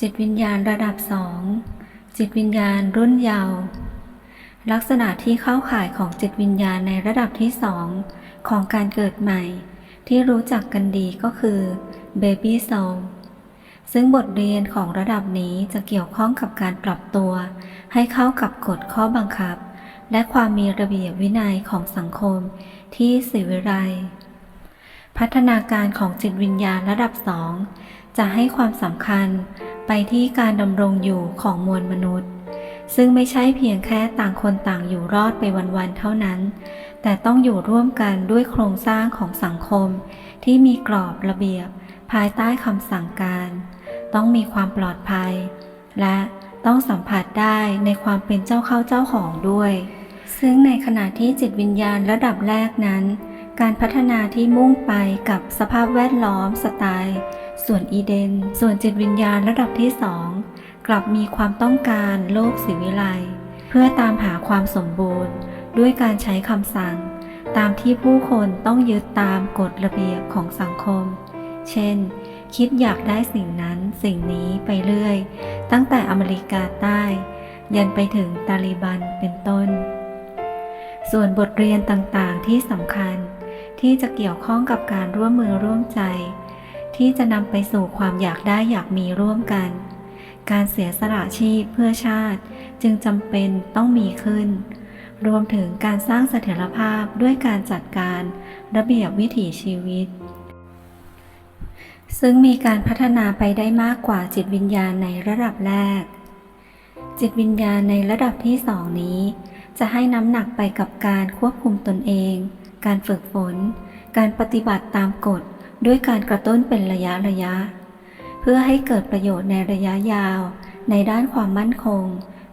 จิตวิญญาณระดับสองจิตวิญญาณรุ่นเยาว์ลักษณะที่เข้าข่ายของจิตวิญญาณในระดับที่สองของการเกิดใหม่ ที่รู้จักกันดีก็คือ Baby Soul ซึ่งบทเรียนของระดับนี้จะเกี่ยวข้องกับการปรับตัว ให้เข้ากับกฎข้อบังคับ และความมีระเบียบวินัยของสังคมที่สิวิไลพัฒนาการของจิตวิญญาณระดับสองจะให้ความสำคัญ ไปที่การดำรงอยู่ของมวลมนุษย์ ซึ่งไม่ใช่เพียงแค่ต่างคนต่างอยู่รอดไปวันๆเท่านั้น แต่ต้องอยู่ร่วมกันด้วยโครงสร้างของสังคม ที่มีกรอบระเบียบ ภายใต้คำสั่งการ ต้องมีความปลอดภัย และต้องสัมผัสได้ในความเป็นเจ้าเข้าเจ้าของด้วย ซึ่งในขณะที่จิตวิญญาณระดับแรกนั้น การพัฒนาที่มุ่งไปกับสภาพแวดล้อมสไตล์ ส่วนอีเดน ส่วนจิตวิญญาณระดับที่สองกลับมีความต้องการโลกสิวิไลเพื่อตามหาความสมบูรณ์ด้วยการใช้คำสั่ง ตามที่ผู้คนต้องยึดตามกฎระเบียบของสังคม เช่น คิดอยากได้สิ่งนั้นสิ่งนี้ไปเรื่อย ตั้งแต่อเมริกาใต้ ยันไปถึงตาลิบันเป็นต้น ส่วนบทเรียนต่างๆที่สำคัญที่จะเกี่ยวข้องกับการร่วมมือร่วมใจ ที่จะนำไปสู่ความอยากได้อยากมีร่วมกัน การเสียสละชีพเพื่อชาติ จึงจำเป็นต้องมีขึ้น รวมถึงการสร้างเสถียรภาพด้วยการจัดการระเบียบวิถีชีวิต ซึ่งมีการพัฒนาไปได้มากกว่าจิตวิญญาณในระดับแรก จิตวิญญาณในระดับที่สองนี้ จะให้น้ำหนักไปกับการควบคุมตนเอง การฝึกฝน การปฏิบัติตามกฎ ด้วยการกระตุ้นเป็นระยะระยะ เพื่อให้เกิดประโยชน์ในระยะยาว ในด้านความมั่นคง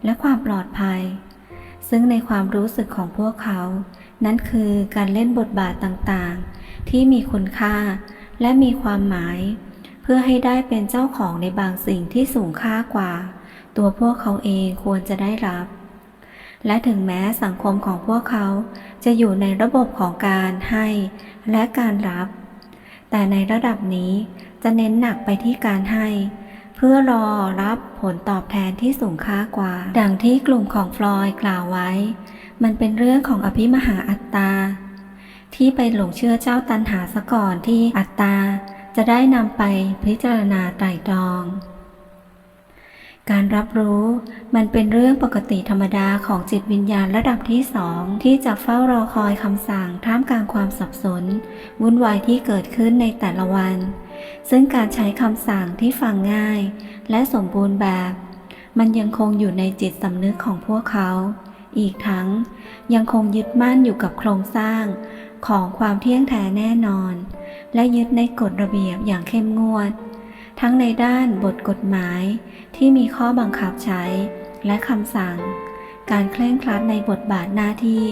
และความปลอดภัย ซึ่งในความรู้สึกของพวกเขา นั้นคือการเล่นบทบาทต่างๆ ที่มีคุณค่าและมีความหมาย เพื่อให้ได้เป็นเจ้าของในบางสิ่งที่สูงค่ากว่า ตัวพวกเขาเองควรจะได้รับ และถึงแม้สังคมของพวกเขาจะอยู่ในระบบของการให้และการรับ แต่ในระดับนี้จะเน้นหนักไปที่การให้ เพื่อรอรับผลตอบแทนที่สูงค่ากว่า ดังที่กลุ่มของฟลอย์กล่าวไว้ มันเป็นเรื่องของอภิมหาอัตตา ที่ไปหลงเชื่อเจ้าตันหาซะก่อนที่อัตตา จะได้นำไปพิจารณาไตรตรอง การรับรู้มันเป็นเรื่องปกติธรรมดาของจิตวิญญาณระดับที่สองที่จะเฝ้ารอคอยคำสั่งท่ามกลางความสับสน วุ่นวายที่เกิดขึ้นในแต่ละวัน ซึ่งการใช้คำสั่งที่ฟังง่าย และสมบูรณ์แบบ มันยังคงอยู่ในจิตสำนึกของพวกเขา อีกทั้งยังคงยึดมั่นอยู่กับโครงสร้างของความเที่ยงแท้แน่นอน และยึดในกฎระเบียบอย่างเข้มงวด ทั้งในด้านบทกฎหมายที่มีข้อบังคับใช้ และคำสั่ง การเคร่งครัดในบทบาทหน้าที่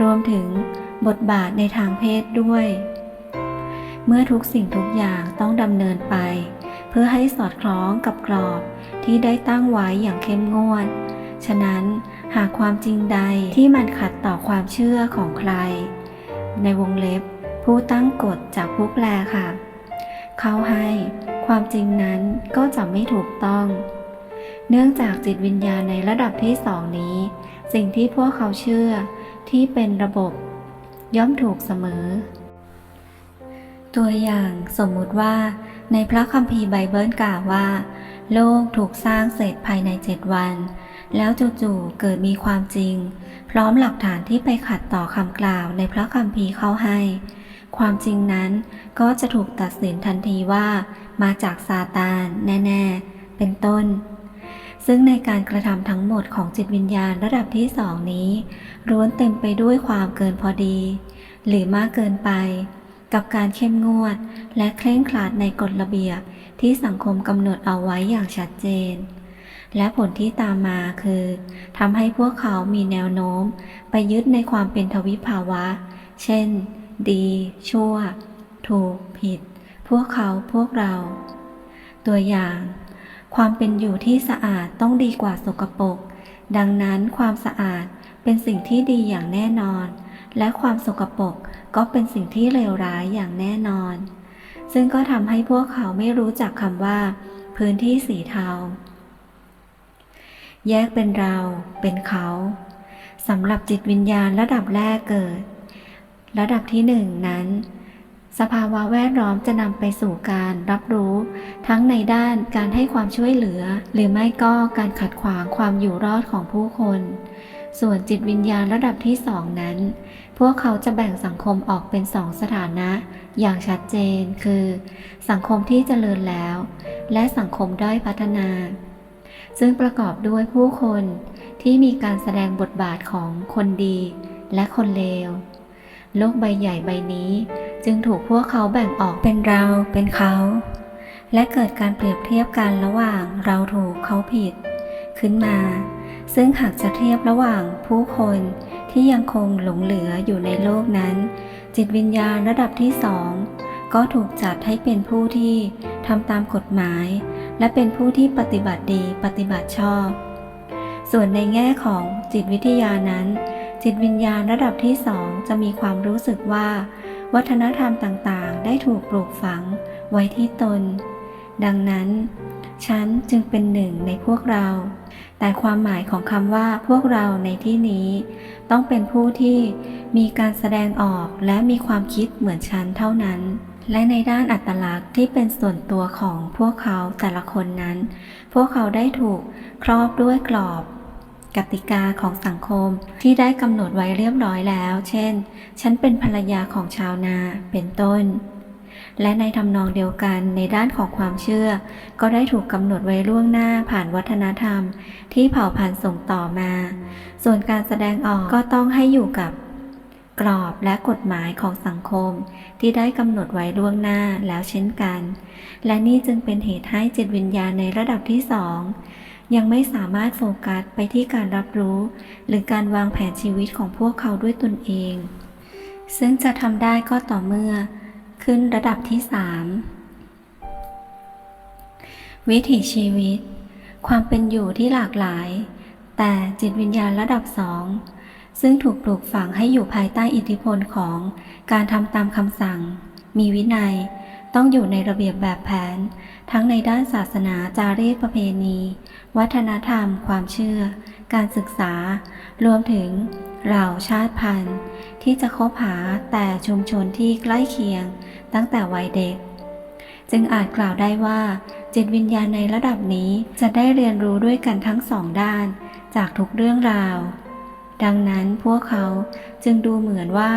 รวมถึงบทบาทในทางเพศด้วย เมื่อทุกสิ่งทุกอย่างต้องดำเนินไป เพื่อให้สอดคล้องกับกรอบที่ได้ตั้งไว้อย่างเข้มงวด ฉะนั้นหากความจริงใดที่มันขัดต่อความเชื่อของใคร ในวงเล็บผู้ตั้งกฎจากผู้แปลค่ะ เขาให้ ความจริงนั้นก็จะไม่ถูกต้อง เนื่องจากจิตวิญญาณในระดับที่สองนี้ สิ่งที่พวกเขาเชื่อที่เป็นระบบ ย่อมถูกเสมอ ตัวอย่างสมมุติว่า ในพระคัมภีร์ไบเบิลกล่าวว่า โลกถูกสร้างเสร็จภายในเจ็ดวัน แล้วจู่ๆเกิดมีความจริง พร้อมหลักฐานที่ไปขัดต่อคำกล่าวในพระคัมภีร์เข้าให้ ความจริงนั้นก็จะถูกตัดสินทันทีว่า มาจากซาตานแน่ๆ เป็นต้น ซึ่งในการกระทำทั้งหมดของจิตวิญญาณระดับที่สองนี้ล้วนเต็มไปด้วยความเกินพอดี หรือมากเกินไป กับการเข้มงวด และเคร่งครัดในกฎระเบียบที่สังคมกำหนดเอาไว้อย่างชัดเจน และผลที่ตามมาคือทำให้พวกเขามีแนวโน้ม ไปยึดในความเป็นทวิภาวะ เช่น ดี ชั่ว ถูก ผิด พวกเขาพวกเรา ตัวอย่าง ความเป็นอยู่ที่สะอาดต้องดีกว่าสกปรกดังนั้นความสะอาดเป็นสิ่งที่ดีอย่างแน่นอน และความสกปรกก็เป็นสิ่งที่เลวร้ายอย่างแน่นอน ซึ่งก็ทำให้พวกเขาไม่รู้จักคำว่า พื้นที่สีเทา แยกเป็นเรา เป็นเขาสำหรับจิตวิญญาณระดับแรกเกิด ระดับที่หนึ่งนั้น สภาวะแวดล้อมจะนำไปสู่การรับรู้ ทั้งในด้านการให้ความช่วยเหลือ หรือไม่ก็การขัดขวางความอยู่รอดของผู้คน ส่วนจิตวิญญาณระดับที่สองนั้น พวกเขาจะแบ่งสังคมออกเป็นสองสถานะ อย่างชัดเจนคือ สังคมที่เจริญแล้ว และสังคมด้อยพัฒนา ซึ่งประกอบด้วยผู้คนที่มีการแสดงบทบาทของคนดีและคนเลว โลกใบใหญ่ใบนี้ จึงถูกพวกเขาแบ่งออกเป็นเราเป็นเขา และเกิดการเปรียบเทียบกันระหว่างเราถูกเขาผิด ขึ้นมา ซึ่งหากจะเทียบระหว่างผู้คนที่ยังคงหลงเหลืออยู่ในโลกนั้น จิตวิญญาณระดับที่สองก็ถูกจัดให้เป็นผู้ที่ทำตามกฎหมาย และเป็นผู้ที่ปฏิบัติดีปฏิบัติชอบ ส่วนในแง่ของจิตวิทยานั้น จิตวิญญาณระดับที่สองจะมีความรู้สึกว่า วัฒนธรรมต่างๆ ได้ถูกปลูกฝังไว้ที่ตน ดังนั้น ฉันจึงเป็นหนึ่งในพวกเรา แต่ความหมายของคำว่าพวกเราในที่นี้ ต้องเป็นผู้ที่มีการแสดงออกและมีความคิดเหมือนฉันเท่านั้นและในด้านอัตลักษณ์ที่เป็นส่วนตัวของพวกเขาแต่ละคนนั้น พวกเขาได้ถูกครอบด้วยกรอบ กติกาของสังคมที่ได้กำหนดไว้เรียบร้อยแล้ว เช่น ฉันเป็นภรรยาของชาวนา เป็นต้น และในทำนองเดียวกันในด้านของความเชื่อ ก็ได้ถูกกำหนดไว้ล่วงหน้าผ่านวัฒนธรรม ที่เผ่าพันธุ์ส่งต่อมา ส่วนการแสดงออกก็ต้องให้อยู่กับกรอบและกฎหมายของสังคมที่ได้กำหนดไว้ล่วงหน้าแล้วเช่นกัน และนี่จึงเป็นเหตุให้จิตวิญญาณในระดับที่สอง ยังไม่สามารถโฟกัสไปที่การรับรู้ หรือการวางแผนชีวิตของพวกเขาด้วยตนเอง ซึ่งจะทำได้ก็ต่อเมื่อ ขึ้นระดับที่ 3 วิถีชีวิต ความเป็นอยู่ที่หลากหลาย แต่จิตวิญญาณระดับสองซึ่งถูกปลูกฝังให้อยู่ภายใต้อิทธิพลของการทำตามคำสั่ง มีวินัย ต้องอยู่ในระเบียบแบบแผน ทั้งในด้านศาสนาจารีตประเพณี วัฒนธรรม ความเชื่อ การศึกษา รวมถึงเหล่าชาติพันธุ์ ที่จะคบหาแต่ชุมชนที่ใกล้เคียง ตั้งแต่วัยเด็ก จึงอาจกล่าวได้ว่า จิตวิญญาณในระดับนี้จะได้เรียนรู้ด้วยกันทั้งสองด้าน จากทุกเรื่องราว ดังนั้นพวกเขาจึงดูเหมือนว่า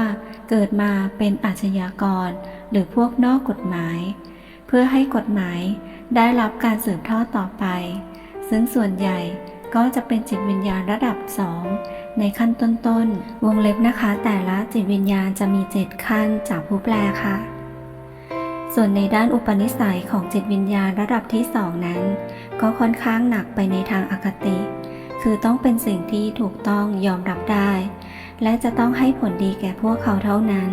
เกิดมาเป็นอาชญากร หรือพวกนอกกฎหมาย เพื่อให้กฎหมายได้รับการสืบทอดต่อไป ซึ่งส่วนใหญ่ก็จะเป็นจิตวิญญาณระดับสองในขั้นต้นๆ วงเล็บนะคะ แต่ละจิตวิญญาณจะมีเจ็ดขั้นจากผู้แปลค่ะ ส่วนในด้านอุปนิสัยของจิตวิญญาณระดับที่สองนั้น ก็ค่อนข้างหนักไปในทางอคติ คือต้องเป็นสิ่งที่ถูกต้องยอมรับได้ และจะต้องให้ผลดีแก่พวกเขาเท่านั้น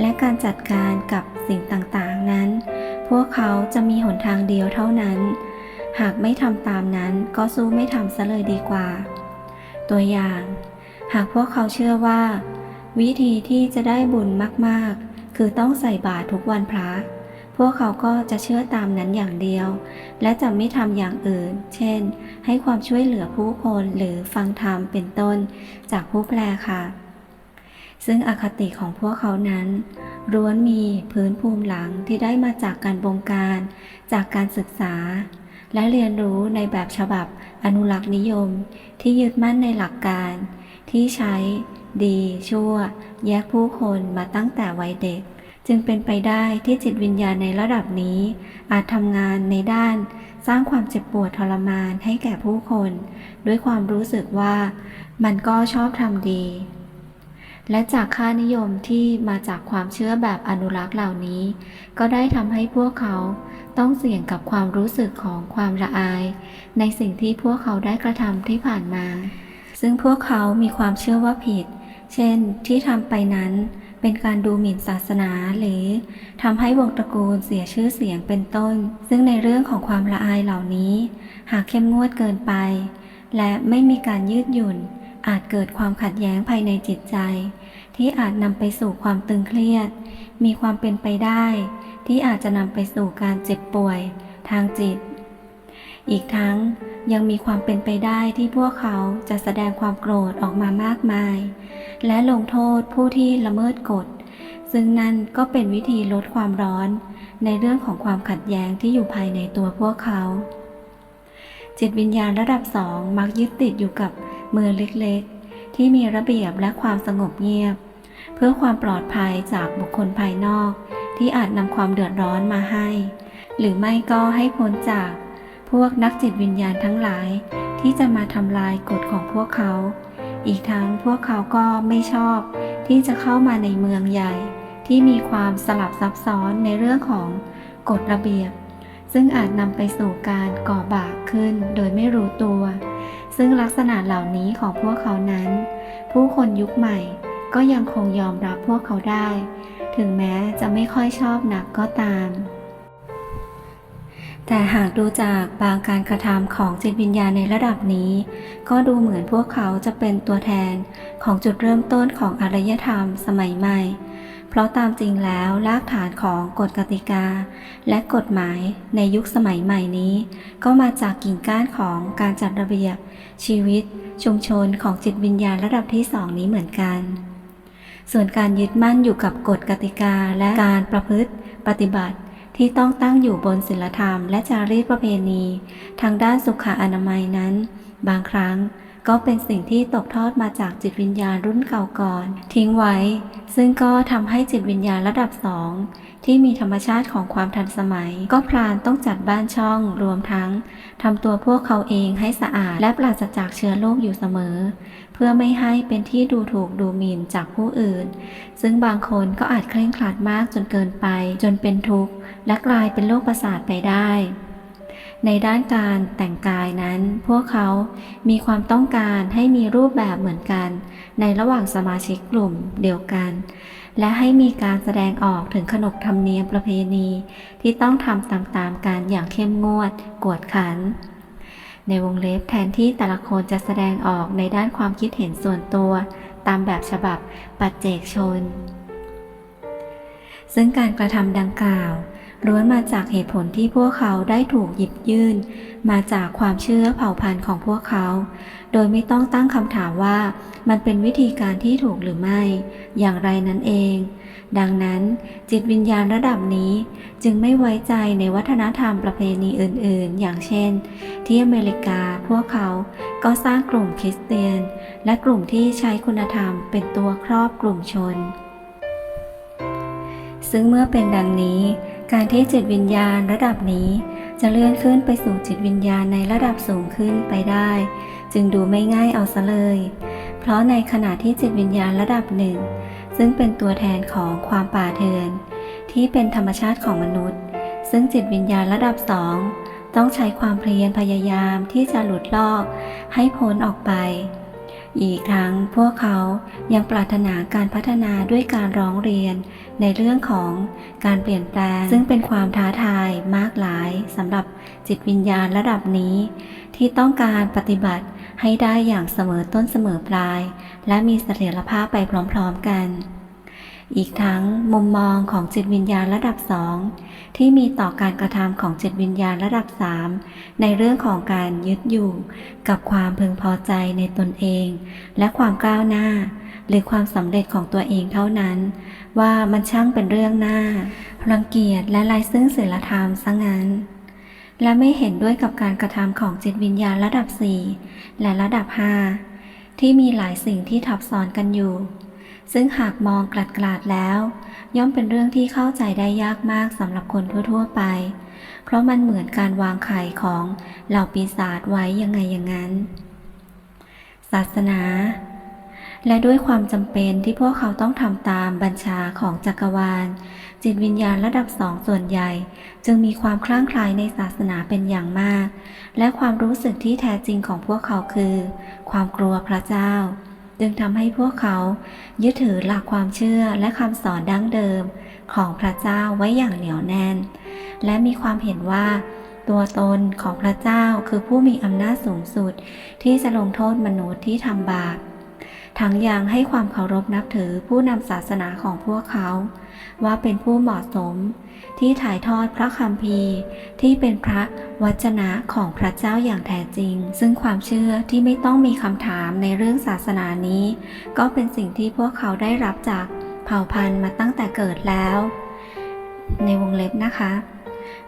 และการจัดการกับสิ่งต่างๆนั้น พวกเขาจะมีหนทางเดียวเท่านั้น หากไม่ทำตามนั้นก็สู้ไม่ทำซะเลยดีกว่า ตัวอย่าง หากพวกเขาเชื่อว่า วิธีที่จะได้บุญมากๆ คือต้องใส่บาตรทุกวันพระ พวกเขาก็จะเชื่อตามนั้นอย่างเดียว และจะไม่ทำอย่างอื่น เช่น ให้ความช่วยเหลือผู้คนหรือฟังธรรมเป็นต้นจากผู้แปลค่ะ ซึ่งอคติของพวกเขานั้นร้วนมีพื้นภูมิหลังที่ได้มาจากการบงการ จากการศึกษา และเรียนรู้ในแบบฉบับอนุรักษ์นิยม ที่ยึดมั่นในหลักการ ที่ใช้ดีชั่ว แยกผู้คนมาตั้งแต่วัยเด็ก จึงเป็นไปได้ที่จิตวิญญาณในระดับนี้ อาจทำงานในด้าน สร้างความเจ็บปวดทรมานให้แก่ผู้คน ด้วยความรู้สึกว่ามันก็ชอบทำดี และจากค่านิยมที่มาจากความเชื่อแบบอนุรักษ์เหล่านี้ ก็ได้ทำให้พวกเขาต้องเสี่ยงกับความรู้สึกของความละอาย ในสิ่งที่พวกเขาได้กระทำที่ผ่านมา ซึ่งพวกเขามีความเชื่อว่าผิด เช่น ที่ทำไปนั้นเป็นการดูหมิ่นศาสนาหรือทำให้วงตระกูลเสียชื่อเสียงเป็นต้น ซึ่งในเรื่องของความละอายเหล่านี้ หากเข้มงวดเกินไป และไม่มีการยืดหยุ่น อาจเกิดความขัดแย้งภายในจิตใจ ที่อาจนำไปสู่ความตึงเครียด มีความเป็นไปได้ ที่อาจจะนำไปสู่การเจ็บป่วย ทางจิต อีกทั้งยังมีความเป็นไปได้ที่พวกเขาจะแสดงความโกรธออกมามากมาย และลงโทษผู้ที่ละเมิดกฎ ซึ่งนั่นก็เป็นวิธีลดความร้อน ในเรื่องของความขัดแย้งที่อยู่ภายในตัวพวกเขา จิตวิญญาณระดับสองมักยึดติดอยู่กับเมืองเล็กๆ ที่มีระเบียบและความสงบเงียบ เพื่อความปลอดภัยจากบุคคลภายนอก ที่อาจนำความเดือดร้อนมาให้ หรือไม่ก็ให้พ้นจาก พวกนักจิตวิญญาณทั้งหลาย ที่จะมาทำลายกฎของพวกเขา อีกทั้งพวกเขาก็ไม่ชอบ ที่จะเข้ามาในเมืองใหญ่ ที่มีความสลับซับซ้อนในเรื่องของกฎระเบียบ ซึ่งอาจนำไปสู่การก่อบาปขึ้นโดยไม่รู้ตัว ซึ่งลักษณะเหล่านี้ของพวกเขานั้น ผู้คนยุคใหม่ ก็ยังคงยอมรับพวกเขาได้ ถึงแม้จะไม่ค่อยชอบหนักก็ตาม แต่หากดูจากบางการกระทำของจิตวิญญาณในระดับนี้ ก็ดูเหมือนพวกเขาจะเป็นตัวแทนของจุดเริ่มต้นของอารยธรรมสมัยใหม่ เพราะตามจริงแล้วรากฐานของกฎกติกา และกฎหมายในยุคสมัยใหม่นี้ ก็มาจากกิ่งก้านของการจัดระเบียบชีวิตชุมชนของจิตวิญญาณระดับที่สองนี้เหมือนกัน ส่วนการยึดมั่นอยู่กับกฎกติกาและการประพฤติปฏิบัติที่ต้องตั้งอยู่บนศีลธรรมและจารีตประเพณี ทางด้านสุขอนามัยนั้น บางครั้ง ก็เป็นสิ่งที่ตกทอดมาจากจิตวิญญาณรุ่นเก่าก่อน ทิ้งไว้ ซึ่งก็ทำให้จิตวิญญาณระดับสองที่มีธรรมชาติของความทันสมัย ก็พลานต้องจัดบ้านช่องรวมทั้งทำตัวพวกเขาเองให้สะอาดและปราศจากเชื้อโรคอยู่เสมอ เพื่อไม่ให้เป็นที่ดูถูกดูหมิ่นจากผู้อื่น ซึ่งบางคนก็อาจเคร่งครัดมากจนเกินไป จนเป็นทุกข์และกลายเป็นโรคประสาทไปได้ ในด้านการแต่งกายนั้น พวกเขามีความต้องการให้มีรูปแบบเหมือนกัน ในระหว่างสมาชิกกลุ่มเดียวกัน และให้มีการแสดงออกถึงขนบธรรมเนียมประเพณี ที่ต้องทำตามๆกันอย่างเข้มงวด กวดขัน ในวงเล็บแทนที่แต่ละคนจะแสดงออกในด้านความคิดเห็นส่วนตัว ตามแบบฉบับปัจเจกชน ซึ่งการกระทำดังกล่าว ล้วนมาจากเหตุผลที่พวกเขาได้ถูกหยิบยื่น มาจากความเชื่อเผ่าพันธุ์ของพวกเขา โดยไม่ต้องตั้งคำถามว่ามันเป็นวิธีการที่ถูกหรือไม่ อย่างไรนั่นเอง ดังนั้น จิตวิญญาณระดับนี้จึงไม่ไว้ใจในวัฒนธรรมประเพณีอื่น ๆ อย่างเช่น ที่อเมริกาพวกเขาก็สร้างกลุ่มคริสเตียน และกลุ่มที่ใช้คุณธรรมเป็นตัวครอบกลุ่มชนซึ่งเมื่อเป็นดังนี้ การที่จิตวิญญาณระดับนี้จะเลื่อนขึ้นไปสู่จิตวิญญาณในระดับสูงขึ้นไปได้ จึงดูไม่ง่ายเอาซะเลย เพราะในขณะที่จิตวิญญาณระดับหนึ่ง ซึ่งเป็นตัวแทนของความป่าเถื่อน ที่เป็นธรรมชาติของมนุษย์ ซึ่งจิตวิญญาณระดับสองต้องใช้ความเพียรพยายามที่จะหลุดลอกให้พ้นออกไป อีกทั้งพวกเขายังปรารถนาการพัฒนาด้วยการร้องเรียน ในเรื่องของการเปลี่ยนแปลง ซึ่งเป็นความท้าทายมากหลายสำหรับจิตวิญญาณระดับนี้ ที่ต้องการปฏิบัติให้ได้อย่างเสมอต้นเสมอปลาย และมีเสถียรภาพไปพร้อมๆกัน อีกทั้งมุมมองของจิตวิญญาณระดับสองที่มีต่อการกระทำของจิตวิญญาณระดับสามในเรื่องของการยึดอยู่ กับความพึงพอใจในตนเอง และความก้าวหน้า หรือความสำเร็จของตัวเองเท่านั้น ว่ามันช่างเป็นเรื่องหน้า รังเกียจและลายซึ่งศีลธรรมซะงั้น และไม่เห็นด้วยกับการกระทำของจิตวิญญาณระดับ4และระดับ5ที่มีหลายสิ่งที่ทับซ้อนกันอยู่ ซึ่งหากมองกลัดกลาดแล้ว ย่อมเป็นเรื่องที่เข้าใจได้ยากมากสำหรับคนทั่ว ๆ ไป เพราะมันเหมือนการวางไข่ของเหล่าปีศาจไว้ยังไงอย่างนั้น ศาสนา และด้วยความจำเป็นที่พวกเขาต้องทำตามบัญชาของจักรวาล จิตวิญญาณระดับสองส่วนใหญ่ จึงมีความคลั่งไคล้ในศาสนาเป็นอย่างมาก และความรู้สึกที่แท้จริงของพวกเขาคือ ความกลัวพระเจ้า จึงทำให้พวกเขายึดถือหลักความเชื่อและคำสอนดั้งเดิมของพระเจ้าไว้อย่างเหนียวแน่น และมีความเห็นว่า ตัวตนของพระเจ้าคือผู้มีอำนาจสูงสุด ที่จะลงโทษมนุษย์ที่ทำบาปทั้งยังให้ความเคารพนับถือผู้นำศาสนาของพวกเขา ว่าเป็นผู้เหมาะสม ที่ถ่ายทอดพระคัมภีร์ที่เป็นพระวจนะของพระเจ้าอย่างแท้จริง ซึ่งความเชื่อที่ไม่ต้องมีคำถามในเรื่องศาสนานี้ ก็เป็นสิ่งที่พวกเขาได้รับจากเผ่าพันธุ์มาตั้งแต่เกิดแล้ว ในวงเล็บนะคะ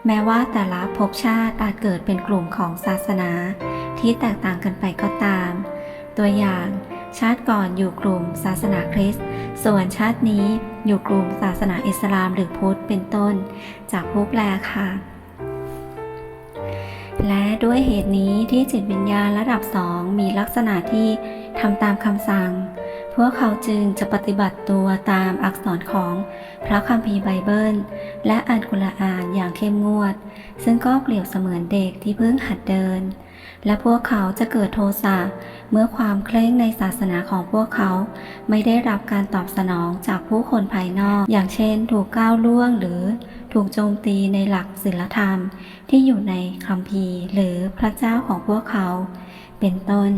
แม้ว่าแต่ละภพชาติอาจเกิดเป็นกลุ่มของศาสนา ที่แตกต่างกันไปก็ตาม ตัวอย่าง ชาติก่อนอยู่กลุ่มศาสนาคริสต์ ส่วนชาตินี้อยู่กลุ่มศาสนาอิสลามหรือพุทธเป็นต้น จากผู้แปลค่ะ และด้วยเหตุนี้ที่จิตวิญญาณระดับสองมีลักษณะที่ทำตามคำสั่ง พวกเขาจึงจะปฏิบัติตัวตามอักษรของพระคัมภีร์ไบเบิล และอ่านกุรอานอย่างเข้มงวด ซึ่งก็เปรียบเสมือนเด็กที่เพิ่งหัดเดิน และพวกเขาจะเกิดโทสะเมื่อความเคร่งในศาสนาของพวกเขาไม่ได้รับการตอบสนองจากผู้คนภายนอก อย่างเช่น ถูกก้าวล่วงหรือถูกโจมตีในหลักศีลธรรม ที่อยู่ในคัมภีร์หรือพระเจ้าของพวกเขา เป็นต้น